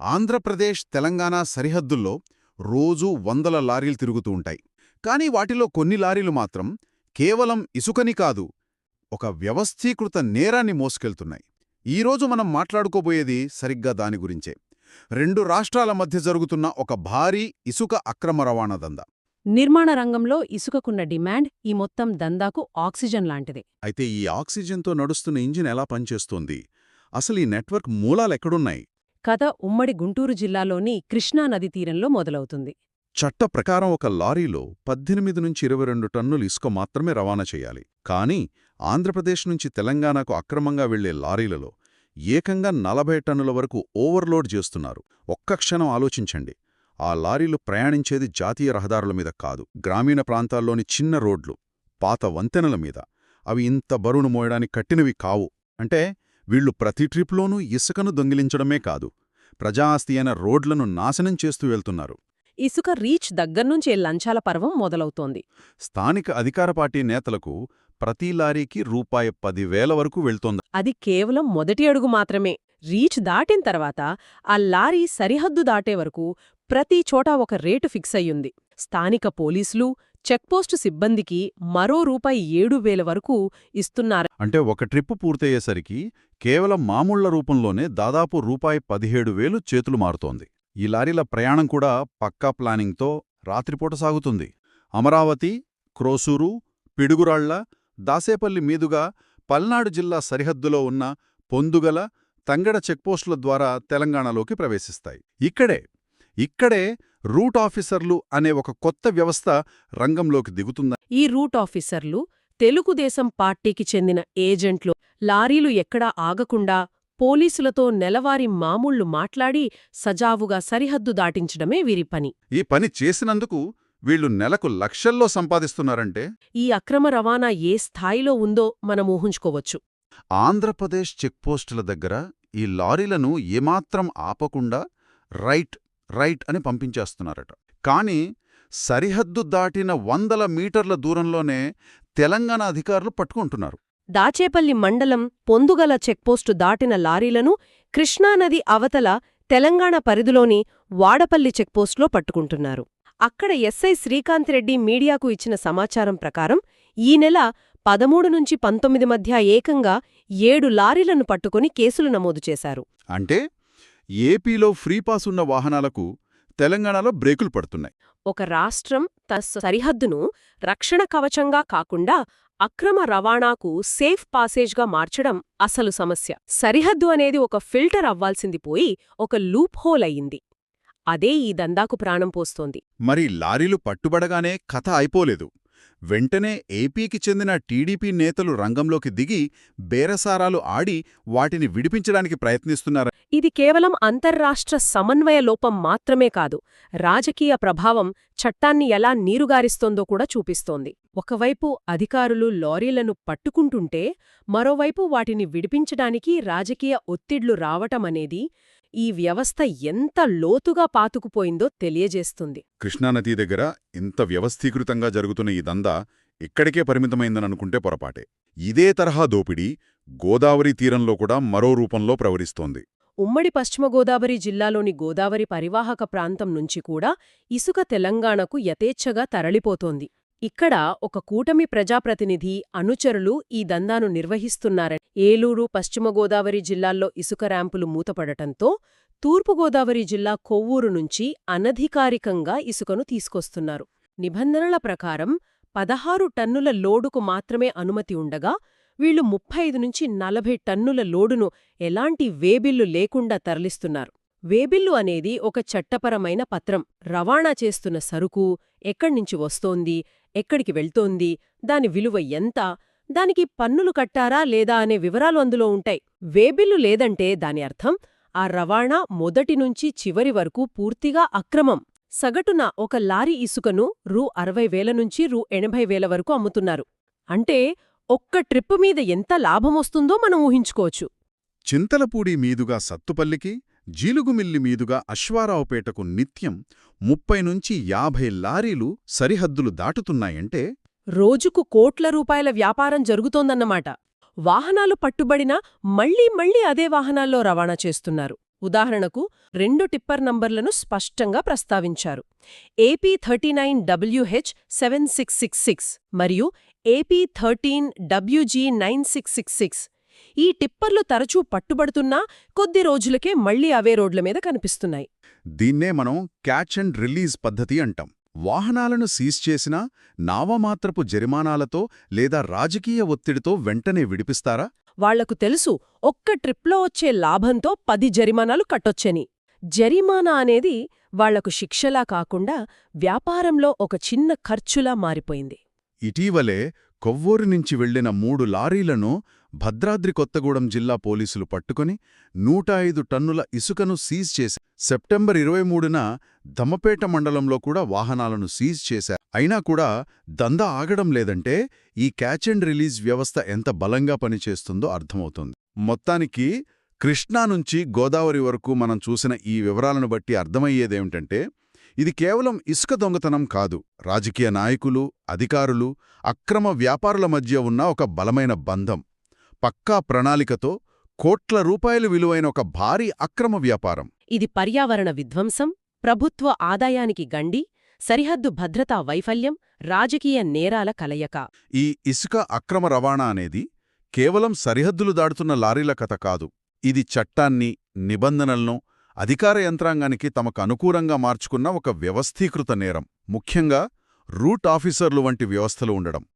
ఆంధ్రప్రదేశ్ తెలంగాణ సరిహద్దుల్లో రోజూ వందల లారీలు తిరుగుతూ ఉంటాయి. కానీ వాటిలో కొన్ని లారీలు మాత్రం కేవలం ఇసుకని కాదు ఒక వ్యవస్థీకృత నేరాన్ని మోసుకెళ్తున్నాయి. ఈరోజు మనం మాట్లాడుకోబోయేది సరిగ్గా దాని గురించే. రెండు రాష్ట్రాల మధ్య జరుగుతున్న ఒక భారీ ఇసుక అక్రమ రవాణా దందా. నిర్మాణ రంగంలో ఇసుకకున్న డిమాండ్ ఈ మొత్తం దందాకు ఆక్సిజన్ లాంటిదే. అయితే ఈ ఆక్సిజన్తో నడుస్తున్న ఇంజిన్ ఎలా పనిచేస్తోంది? అసలు ఈ నెట్వర్క్ మూలాలెక్కడున్నాయి కథ ఉమ్మడి గుంటూరు జిల్లాలోని కృష్ణానది తీరంలో మొదలవుతుంది. చట్ట ప్రకారం ఒక లారీలో పద్దెనిమిది నుంచి ఇరవై రెండు టన్నులు ఇసుక మాత్రమే రవాణా చేయాలి. కానీ ఆంధ్రప్రదేశ్ నుంచి తెలంగాణకు అక్రమంగా వెళ్ళే లారీలలో ఏకంగా నలభై టన్నుల వరకు ఓవర్లోడ్ చేస్తున్నారు. ఒక్క క్షణం ఆలోచించండి. ఆ లారీలు ప్రయాణించేది జాతీయ రహదారుల మీద కాదు గ్రామీణ ప్రాంతాల్లోని చిన్న రోడ్లు పాత వంతెనల మీద. అవి ఇంత బరువును మోయడానికి కట్టినవి కావు. అంటే వీళ్ళు ప్రతి ట్రిప్లోనూ ఇసుకను దొంగిలించడమే కాదు ప్రజా ఆస్తి అయిన రోడ్లను నాశనం చేస్తూ వెళ్తున్నారు. ఇసుక రీచ్ దగ్గర్నుంచే లంచాల పర్వం మొదలవుతోంది. స్థానిక అధికార పార్టీ నేతలకు ప్రతి లారీకి రూపాయి పదివేల వరకు వెళ్తోంది. అది కేవలం మొదటి అడుగు మాత్రమే. రీచ్ దాటిన తర్వాత ఆ లారీ సరిహద్దు దాటే వరకు ప్రతి చోటా ఒక రేటు ఫిక్స్ అయ్యుంది. స్థానిక పోలీసులు చెక్పోస్టు సిబ్బందికి మరో రూపాయి ఏడు వేల వరకు ఇస్తున్నారు. అంటే ఒక ట్రిప్పు పూర్తయ్యేసరికి కేవలం మామూళ్ళ రూపంలోనే దాదాపు రూపాయి పదిహేడు వేలు చేతులు మారుతోంది. ఈ లారీల ప్రయాణం కూడా పక్కా ప్లానింగ్తో రాత్రిపూట సాగుతుంది. అమరావతి క్రోసూరు పిడుగురాళ్ళ దాసేపల్లి మీదుగా పల్నాడు జిల్లా సరిహద్దులో ఉన్న పొందుగల తంగడ చెక్పోస్టుల ద్వారా తెలంగాణలోకి ప్రవేశిస్తాయి. ఇక్కడే ఇక్కడే రూట్ ఆఫీసర్లు అనే ఒక కొత్త వ్యవస్థ రంగంలోకి దిగుతుంద ఈ రూట్ ఆఫీసర్లు తెలుగుదేశం పార్టీకి చెందిన ఏజెంట్లు. లారీలు ఎక్కడా ఆగకుండా పోలీసులతో నెలవారీ మామూళ్ళు మాట్లాడి సజావుగా సరిహద్దు దాటించడమే వీరి పని. ఈ పని చేసినందుకు వీళ్ళు నెలకు లక్షల్లో సంపాదిస్తున్నారంటే? ఈ అక్రమ రవాణా ఏ స్థాయిలో ఉందో మనం ఊహించుకోవచ్చు. ఆంధ్రప్రదేశ్ చెక్పోస్టుల దగ్గర ఈ లారీలను ఏమాత్రం ఆపకుండా రైట్ రైట్ అని పంపించేస్తున్నారట. కాని సరిహద్దు దాటిన వందల మీటర్ల దూరంలోనే తెలంగాణ అధికారులు పట్టుకుంటున్నారు. దాచేపల్లి మండలం పొందుగల చెక్పోస్టు దాటిన లారీలను కృష్ణానది అవతల తెలంగాణ పరిధిలోని వాడపల్లి చెక్పోస్టులో పట్టుకుంటున్నారు. అక్కడ ఎస్ఐ శ్రీకాంత్ రెడ్డి మీడియాకు ఇచ్చిన సమాచారం ప్రకారం ఈ నెల పదమూడు నుంచి పంతొమ్మిది మధ్య ఏకంగా ఏడు లారీలను పట్టుకుని కేసులు నమోదు చేశారు. అంటే ఏపీలో ఫ్రీ పాస్ ఉన్న వాహనాలకు తెలంగాణలో బ్రేకులు పడుతున్నాయి. ఒక రాష్ట్రం తన సరిహద్దును రక్షణ కవచంగా కాకుండా అక్రమ రవాణాకు సేఫ్ పాసేజ్గా మార్చడం అసలు సమస్య. సరిహద్దు అనేది ఒక ఫిల్టర్ అవ్వాల్సింది పోయి ఒక లూప్ హోల్ అయింది అదే ఈ దందాకు ప్రాణం పోస్తోంది. మరి లారీలు పట్టుబడగానే కథ అయిపోలేదు. వెంటనే ఏపీకి చెందిన టీడీపీ నేతలు రంగంలోకి దిగి బేరసారాలు ఆడి వాటిని విడిపించడానికి ప్రయత్నిస్తున్నారు. ఇది కేవలం అంతర్రాష్ట్ర సమన్వయ లోపం మాత్రమే కాదు రాజకీయ ప్రభావం చట్టాన్ని ఎలా నీరుగారిస్తోందో కూడా చూపిస్తోంది. ఒకవైపు అధికారులు లారీలను పట్టుకుంటుంటే మరోవైపు వాటిని విడిపించడానికి రాజకీయ ఒత్తిడ్లు రావటమనేది ఈ వ్యవస్థ ఎంత లోతుగా పాతుకుపోయిందో తెలియజేస్తుంది. కృష్ణానదీ దగ్గర ఇంత వ్యవస్థీకృతంగా జరుగుతున్న ఈ దందా ఇక్కడికే పరిమితమైందననుకుంటే పొరపాటే. ఇదే తరహా దోపిడీ గోదావరి తీరంలో కూడా మరో రూపంలో ప్రవరిస్తోంది. ఉమ్మడి పశ్చిమ గోదావరి జిల్లాలోని గోదావరి పరివాహక ప్రాంతం నుంచి కూడా ఇసుక తెలంగాణకు యథేచ్ఛగా తరలిపోతోంది. ఇక్కడ ఒక కూటమి ప్రజాప్రతినిధి అనుచరులు ఈ దందాను నిర్వహిస్తున్నారని. ఏలూరు పశ్చిమ గోదావరి జిల్లాల్లో ఇసుక ర్యాంపులు మూతపడటంతో తూర్పుగోదావరి జిల్లా కొవ్వూరు నుంచి అనధికారికంగా ఇసుకను తీసుకొస్తున్నారు. నిబంధనల ప్రకారం పదహారు టన్నుల లోడుకు మాత్రమే అనుమతి ఉండగా వీళ్ళు ముప్పై ఐదు నుంచి నలభై టన్నుల లోడును ఎలాంటి వేబిల్లు లేకుండా తరలిస్తున్నారు. వేబిల్లు అనేది ఒక చట్టపరమైన పత్రం. రవాణా చేస్తున్న సరుకు ఎక్కడ్నించి వస్తోంది? ఎక్కడికి వెళ్తోంది దాని విలువ ఎంత దానికి పన్నులు కట్టారా లేదా అనే వివరాలు అందులో ఉంటాయి. వేబిల్లు లేదంటే దాని అర్థం ఆ రవాణా మొదటి నుంచి చివరి వరకు పూర్తిగా అక్రమం. సగటున ఒక లారీ ఇసుకను రూ అరవై వేల నుంచి రూ ఎనభై వేల వరకు అమ్ముతున్నారు. అంటే ఒక్క ట్రిప్పు మీద ఎంత లాభమొస్తుందో మనం ఊహించుకోవచ్చు. చింతలపూడి మీదుగా సత్తుపల్లికి జీలుగుమిల్లి మీదుగా అశ్వారావుపేటకు నిత్యం ముప్పై నుంచి యాభై లారీలు సరిహద్దులు దాటుతున్నాయంటే రోజుకు కోట్ల రూపాయల వ్యాపారం జరుగుతోందన్నమాట. వాహనాలు పట్టుబడినా మళ్ళీ మళ్ళీ అదే వాహనాల్లో రవాణా చేస్తున్నారు. ఉదాహరణకు రెండు టిప్పర్ నంబర్లను స్పష్టంగా ప్రస్తావించారు. AP thirty nine WH seven six six six మరియు AP thirteen WG nine six six six ఈ టిప్పర్లు తరచూ పట్టుబడుతున్నా కొద్ది రోజులకే మళ్ళీ అవే రోడ్ల మీద కనిపిస్తున్నాయి. దీన్నే మనం క్యాచ్ అండ్ రిలీజ్ పద్ధతి అంటాం. వాహనాలను సీజ్ చేసినా నావమాత్రపు జరిమానాలతో లేదా రాజకీయ ఒత్తిడితో వెంటనే విడిపిస్తారా? వాళ్ళకు తెలుసు ఒక్క ట్రిప్లో వచ్చే లాభంతో పది జరిమానాలు కట్టొచ్చని. జరిమానా అనేది వాళ్ళకు శిక్షలా కాకుండా వ్యాపారంలో ఒక చిన్న ఖర్చులా మారిపోయింది. ఇటీవలే కొవ్వూరు నుంచి వెళ్ళిన మూడు లారీలను భద్రాద్రి కొత్తగూడెం జిల్లా పోలీసులు పట్టుకుని నూట ఐదు టన్నుల ఇసుకను సీజ్ చేశారు. సెప్టెంబర్ ఇరవై మూడున దమ్మపేట మండలంలో కూడా వాహనాలను సీజ్ చేశారు. అయినా కూడా దందా ఆగడం లేదంటే ఈ క్యాచ్ అండ్ రిలీజ్ వ్యవస్థ ఎంత బలంగా పనిచేస్తుందో అర్థమవుతుంది. మొత్తానికి కృష్ణా నుంచి గోదావరి వరకు మనం చూసిన ఈ వివరాలను బట్టి అర్థమయ్యేదేమిటంటే ఇది కేవలం ఇసుక దొంగతనం కాదు. రాజకీయ నాయకులు అధికారులు అక్రమ వ్యాపారుల మధ్య ఉన్న ఒక బలమైన బంధం. పక్కా ప్రణాళికతో కోట్ల రూపాయలు విలువైన ఒక భారీ అక్రమ వ్యాపారం. ఇది పర్యావరణ విధ్వంసం ప్రభుత్వ ఆదాయానికి గండి సరిహద్దు భద్రతా వైఫల్యం రాజకీయ నేరాల కలయిక. ఈ ఇసుక అక్రమ రవాణా అనేది కేవలం సరిహద్దులు దాడుతున్న లారీల కథ కాదు. ఇది చట్టాన్ని నిబంధనలను అధికార యంత్రాంగానికి తమకు అనుకూలంగా మార్చుకున్న ఒక వ్యవస్థీకృత నేరం ముఖ్యంగా రూట్ ఆఫీసర్లు వంటి వ్యవస్థలు ఉండడం.